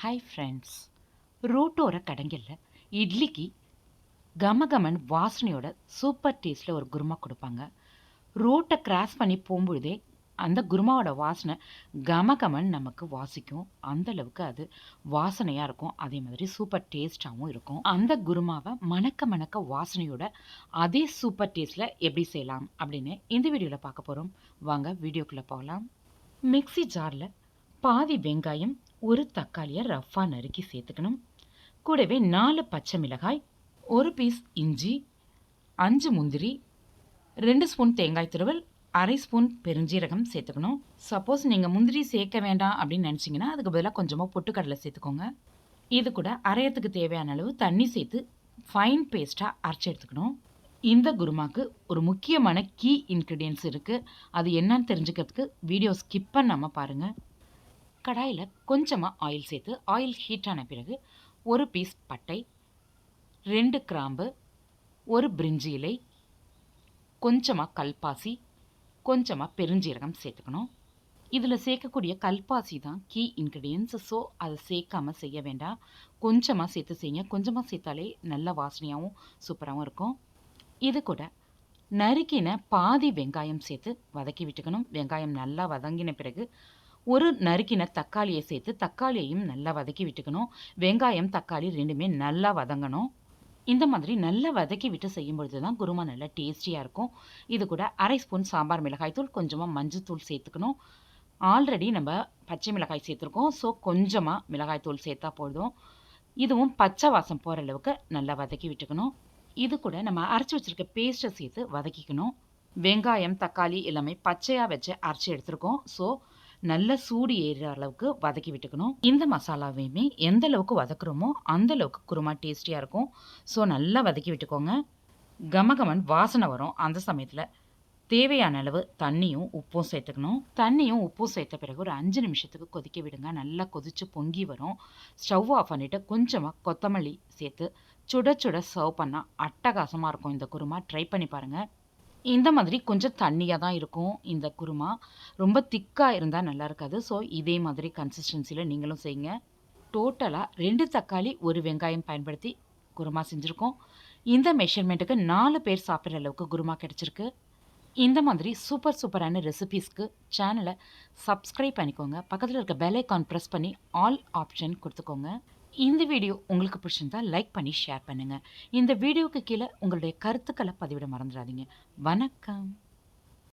Hi friends ரோட்டோர கடைங்களில் இட்லிக்கு கமகமன் வாசனையோட super டேஸ்ட்டில் ஒரு குருமா கொடுப்பாங்க. ரோட்டை கிராஸ் பண்ணி போகும்பொழுதே அந்த குருமாவோட வாசனை கமகமன் நமக்கு வாசிக்கும். அந்த அளவுக்கு அது வாசனையாக இருக்கும். அதே மாதிரி சூப்பர் டேஸ்ட்டாகவும் இருக்கும். அந்த குருமாவை மணக்க மணக்க வாசனையோட அதே சூப்பர் டேஸ்ட்டில் எப்படி செய்யலாம் அப்படின்னு இந்த வீடியோவில் பார்க்க போகிறோம் வாங்க வீடியோக்குள்ளே போகலாம். மிக்ஸி ஜாரில் பாதி வெங்காயம் ஒரு தக்காளியை ரஃப்பாக நறுக்கி சேர்த்துக்கணும். கூடவே நாலு பச்சை மிளகாய் ஒரு பீஸ் இஞ்சி அஞ்சு முந்திரி ரெண்டு ஸ்பூன் தேங்காய் துருவல் அரை ஸ்பூன் பெருஞ்சீரகம் சேர்த்துக்கணும். சப்போஸ் நீங்கள் முந்திரி சேர்க்க வேண்டாம் அப்படின்னு நினச்சிங்கன்னா அதுக்கு பதிலாக கொஞ்சமாக பொட்டுக்கடலை சேர்த்துக்கோங்க. இது கூட அரையத்துக்கு தேவையான அளவு தண்ணி சேர்த்து ஃபைன் பேஸ்ட்டாக அரைச்சி எடுத்துக்கணும். இந்த குருமாக்கு ஒரு முக்கியமான கீ இன்க்ரீடியன்ஸ் இருக்குது அது என்னன்னு தெரிஞ்சுக்கிறதுக்கு வீடியோ ஸ்கிப் பண்ணாமல் பாருங்கள் கடாயில் கொஞ்சமாக ஆயில் சேர்த்து ஆயில் ஹீட் ஆன பிறகு ஒரு பீஸ் பட்டை ரெண்டு கிராம்பு ஒரு பிரிஞ்சி இலை கொஞ்சமாக கல்பாசி கொஞ்சமாக பெருஞ்சீரகம் சேர்த்துக்கணும். இதில் சேர்க்கக்கூடிய கல்பாசி தான் கீ இன்க்ரீடியன்ஸ் ஸோ அதை சேர்க்காம செய்ய வேண்டாம். கொஞ்சமாக சேர்த்து செய்யுங்க. கொஞ்சமாக சேர்த்தாலே நல்ல வாசனையாகவும் சூப்பராகவும் இருக்கும். இது கூட நறுக்கின பாதி வெங்காயம் சேர்த்து வதக்கி விட்டுக்கணும். வெங்காயம் நல்லா வதங்கின பிறகு ஒரு நறுக்கின தக்காளியை சேர்த்து தக்காளியையும் நல்லா வதக்கி விட்டுக்கணும். வெங்காயம் தக்காளி ரெண்டுமே நல்லா வதங்கணும். இந்த மாதிரி நல்லா வதக்கி விட்டு செய்யும் பொழுது தான் குருமா நல்லா டேஸ்டியாக இருக்கும். இது கூட அரை ஸ்பூன் சாம்பார் மிளகாய் தூள் கொஞ்சமாக மஞ்சள் தூள் சேர்த்துக்கணும். ஆல்ரெடி நம்ம பச்சை மிளகாய் சேர்த்துருக்கோம். ஸோ கொஞ்சமாக மிளகாய் தூள் சேர்த்தா போதும். இதுவும் பச்சை வாசம் போகிற அளவுக்கு நல்லா வதக்கி விட்டுக்கணும். இது கூட நம்ம அரைச்சி வச்சுருக்க பேஸ்ட்டை சேர்த்து வதக்கிக்கணும். வெங்காயம் தக்காளி எல்லாமே பச்சையாக வச்சு அரைச்சி எடுத்துருக்கோம். ஸோ நல்ல சூடு ஏறுற அளவுக்கு வதக்கி விட்டுக்கணும். இந்த மசாலாவையுமே எந்த அளவுக்கு வதக்குறோமோ அந்த அளவுக்கு குருமா டேஸ்டியாக இருக்கும். ஸோ நல்லா வதக்கி விட்டுக்கோங்க. கமகமன் வாசனை வரும் அந்த சமயத்தில். தேவையான அளவு தண்ணியும் உப்பும் சேர்த்துக்கணும். தண்ணியும் உப்பும் சேர்த்த பிறகு ஒரு அஞ்சு நிமிஷத்துக்கு கொதிக்க விடுங்க. நல்லா கொதித்து பொங்கி வரும். ஸ்டவ் ஆஃப் பண்ணிவிட்டு கொஞ்சமாக கொத்தமல்லி சேர்த்து சுட சுட சர்வ் பண்ணால் அட்டகாசமாக இருக்கும். இந்த குருமா. ட்ரை பண்ணி பாருங்கள் இந்த மாதிரி கொஞ்சம் தண்ணியாக தான் இருக்கும் இந்த குருமா. ரொம்ப திக்காக இருந்தால் நல்லா இருக்காது. ஸோ இதே மாதிரி கன்சிஸ்டன்சியில் நீங்களும் செய்யுங்க. டோட்டலாக ரெண்டு தக்காளி ஒரு வெங்காயம் பயன்படுத்தி குருமா செஞ்சுருக்கோம். இந்த மெஷர்மெண்ட்டுக்கு நாலு பேர் சாப்பிட்ற அளவுக்கு குருமா கிடச்சிருக்கு. இந்த மாதிரி சூப்பர் சூப்பரான ரெசிபீஸ்க்கு சேனலை சப்ஸ்கிரைப் பண்ணிக்கோங்க. பக்கத்தில் இருக்க பெல் ஐக்கான் ப்ரெஸ் பண்ணி ஆல் ஆப்ஷன் கொடுத்துக்கோங்க. இந்த வீடியோ உங்களுக்கு பிடிச்சிருந்தா லைக் பண்ணி ஷேர் பண்ணுங்கள் இந்த வீடியோவுக்கு கீழே உங்களுடைய கருத்துக்களை பதிவிட மறந்துடாதீங்க. வணக்கம்.